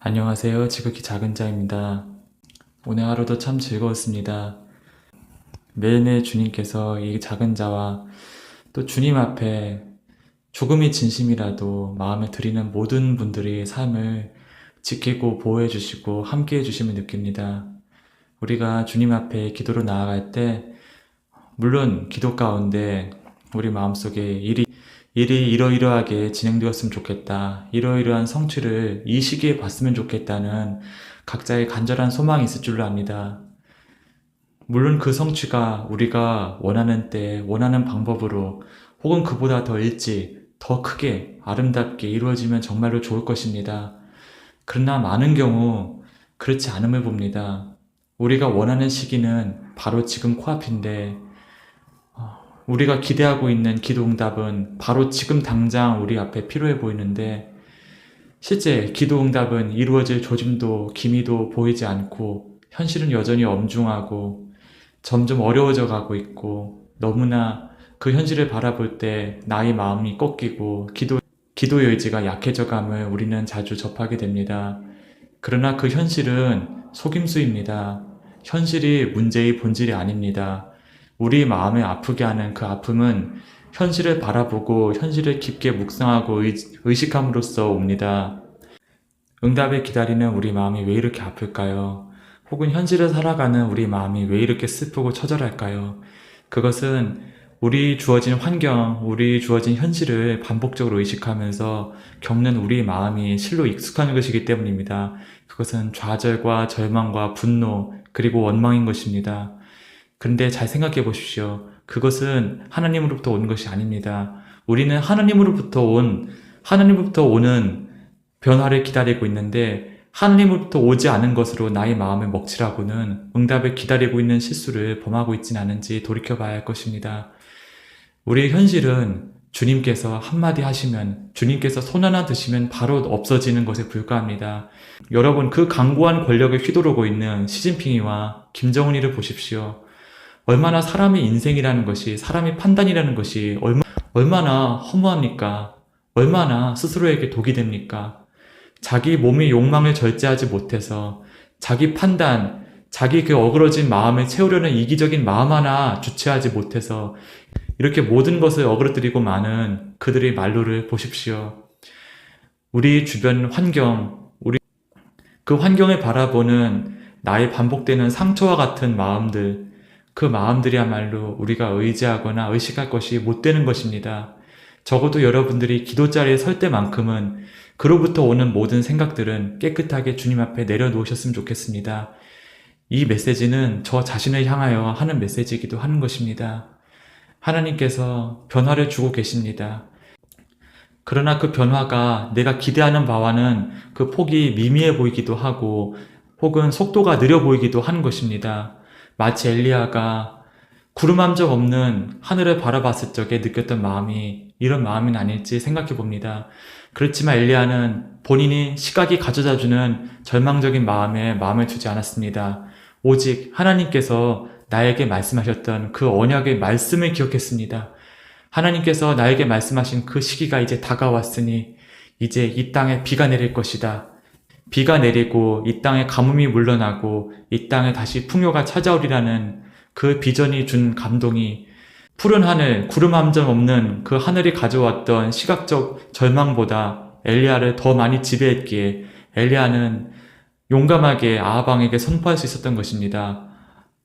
안녕하세요. 지극히 작은 자입니다. 오늘 하루도 참 즐거웠습니다. 매일매일 주님께서 이 작은 자와 또 주님 앞에 조금의 진심이라도 마음에 드리는 모든 분들의 삶을 지키고 보호해 주시고 함께 해 주심을 느낍니다. 우리가 주님 앞에 기도로 나아갈 때 물론 기도 가운데 우리 마음속에 일이 일이 이러이러하게 진행되었으면 좋겠다. 이러이러한 성취를 이 시기에 봤으면 좋겠다는 각자의 간절한 소망이 있을 줄로 압니다. 물론 그 성취가 우리가 원하는 때, 원하는 방법으로 혹은 그보다 더 일찍, 더 크게, 아름답게 이루어지면 정말로 좋을 것입니다. 그러나 많은 경우 그렇지 않음을 봅니다. 우리가 원하는 시기는 바로 지금 코앞인데, 우리가 기대하고 있는 기도 응답은 바로 지금 당장 우리 앞에 필요해 보이는데 실제 기도 응답은 이루어질 조짐도 기미도 보이지 않고 현실은 여전히 엄중하고 점점 어려워져 가고 있고 너무나 그 현실을 바라볼 때 나의 마음이 꺾이고 기도 기도의 의지가 약해져 감을 우리는 자주 접하게 됩니다. 그러나 그 현실은 속임수입니다. 현실이 문제의 본질이 아닙니다. 우리 마음을 아프게 하는 그 아픔은 현실을 바라보고 현실을 깊게 묵상하고 의, 의식함으로써 옵니다. 응답을 기다리는 우리 마음이 왜 이렇게 아플까요? 혹은 현실을 살아가는 우리 마음이 왜 이렇게 슬프고 처절할까요? 그것은 우리 주어진 환경, 우리 주어진 현실을 반복적으로 의식하면서 겪는 우리 마음이 실로 익숙한 것이기 때문입니다. 그것은 좌절과 절망과 분노, 그리고 원망인 것입니다. 근데 잘 생각해 보십시오. 그것은 하나님으로부터 온 것이 아닙니다. 우리는 하나님으로부터 온, 하나님으로부터 오는 변화를 기다리고 있는데, 하나님으로부터 오지 않은 것으로 나의 마음을 먹칠하고는 응답을 기다리고 있는 실수를 범하고 있지는 않은지 돌이켜 봐야 할 것입니다. 우리의 현실은 주님께서 한마디 하시면, 주님께서 손 하나 드시면 바로 없어지는 것에 불과합니다. 여러분, 그 강고한 권력을 휘두르고 있는 시진핑이와 김정은이를 보십시오. 얼마나 사람의 인생이라는 것이, 사람의 판단이라는 것이 얼마, 얼마나 허무합니까? 얼마나 스스로에게 독이 됩니까? 자기 몸의 욕망을 절제하지 못해서 자기 판단, 자기 그 어그러진 마음을 채우려는 이기적인 마음 하나 주체하지 못해서 이렇게 모든 것을 어그러뜨리고 많은 그들의 말로를 보십시오. 우리 주변 환경, 우리 그 환경을 바라보는 나의 반복되는 상처와 같은 마음들, 그 마음들이야말로 우리가 의지하거나 의식할 것이 못 되는 것입니다. 적어도 여러분들이 기도 자리에 설 때만큼은 그로부터 오는 모든 생각들은 깨끗하게 주님 앞에 내려놓으셨으면 좋겠습니다. 이 메시지는 저 자신을 향하여 하는 메시지이기도 하는 것입니다. 하나님께서 변화를 주고 계십니다. 그러나 그 변화가 내가 기대하는 바와는 그 폭이 미미해 보이기도 하고 혹은 속도가 느려 보이기도 하는 것입니다. 마치 엘리야가 구름 한적 없는 하늘을 바라봤을 적에 느꼈던 마음이 이런 마음은 아닐지 생각해 봅니다. 그렇지만 엘리야는 본인이 시각이 가져다 주는 절망적인 마음에 마음을 두지 않았습니다. 오직 하나님께서 나에게 말씀하셨던 그 언약의 말씀을 기억했습니다. 하나님께서 나에게 말씀하신 그 시기가 이제 다가왔으니 이제 이 땅에 비가 내릴 것이다. 비가 내리고 이 땅에 가뭄이 물러나고 이 땅에 다시 풍요가 찾아오리라는 그 비전이 준 감동이 푸른 하늘, 구름 한 점 없는 그 하늘이 가져왔던 시각적 절망보다 엘리야를 더 많이 지배했기에 엘리야는 용감하게 아하방에게 선포할 수 있었던 것입니다.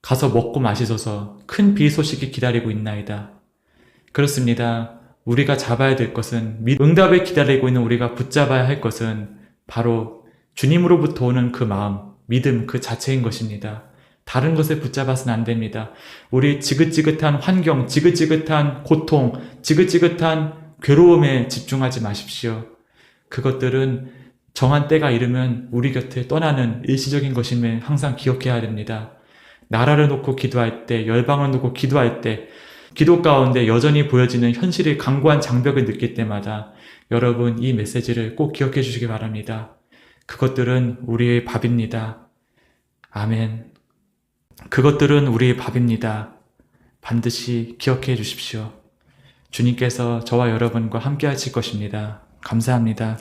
가서 먹고 마시소서 큰 비 소식이 기다리고 있나이다. 그렇습니다. 우리가 잡아야 될 것은 응답을 기다리고 있는 우리가 붙잡아야 할 것은 바로 주님으로부터 오는 그 마음, 믿음 그 자체인 것입니다. 다른 것을 붙잡아서는 안 됩니다. 우리 지긋지긋한 환경, 지긋지긋한 고통, 지긋지긋한 괴로움에 집중하지 마십시오. 그것들은 정한 때가 이르면 우리 곁에 떠나는 일시적인 것임을 항상 기억해야 됩니다. 나라를 놓고 기도할 때, 열방을 놓고 기도할 때, 기도 가운데 여전히 보여지는 현실의 강고한 장벽을 느낄 때마다 여러분 이 메시지를 꼭 기억해 주시기 바랍니다. 그것들은 우리의 밥입니다. 아멘. 그것들은 우리의 밥입니다. 반드시 기억해 주십시오. 주님께서 저와 여러분과 함께 하실 것입니다. 감사합니다.